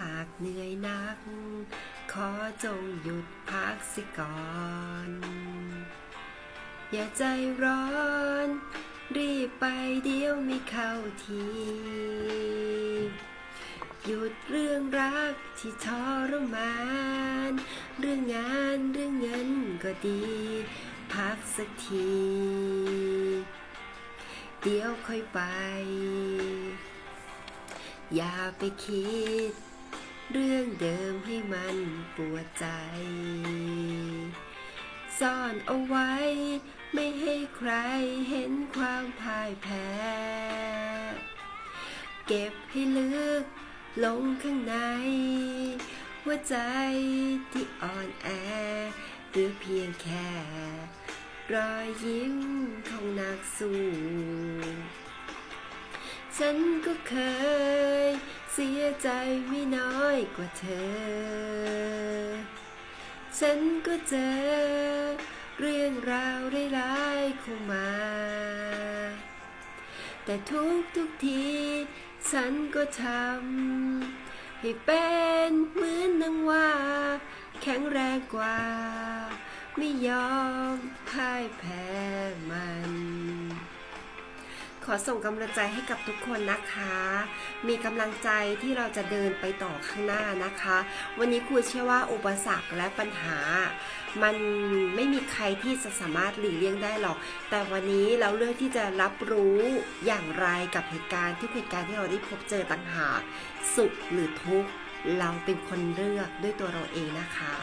หากเหนื่อยนัก ขอจงหยุดพักสิก่อน อย่าใจร้อน รีบไปเดี๋ยวไม่เข้าที หยุดเรื่องรักที่ทรมาน เรื่องงานเรื่องเงินก็ดี พักสักที เดี๋ยวค่อยไปอย่าไปคิด เรื่องเดิมให้มันปวดใจ ซ่อนเอาไว้ ไม่ให้ใครเห็นความพ่ายแพ้ เก็บให้ลึกลงข้างใน หัวใจที่อ่อนแอ หรือเพียงแค่ รอยยิ้มของนักสู้ ฉันก็เคย เสียใจไม่น้อยกว่าเธอ ฉันก็เจอ เรื่องราวร้ายๆเข้ามา แต่ทุกทุกทีฉันก็ทำให้เป็นเหมือนนางว่า แข็งแรงกว่า ไม่ยอมพ่ายแพ้มันข อส่งกำลังใจให้กับทุกคนนะคะ มีกำลังใจที่เราจะเดินไปต่อข้างหน้านะคะ วันนี้ครูเชื่อว่าอุปสรรคและปัญหา มันไม่มีใครที่จะสามารถหลีกเลี่ยงได้หรอก แต่วันนี้เราเลือกที่จะรับรู้อย่างไรกับเหตุการณ์ทุกเหตุการณ์ที่เราได้พบเจอต่างหากสุขหรือทุกข์เราเป็นคนเลือกด้วยตัวเราเองนะคะ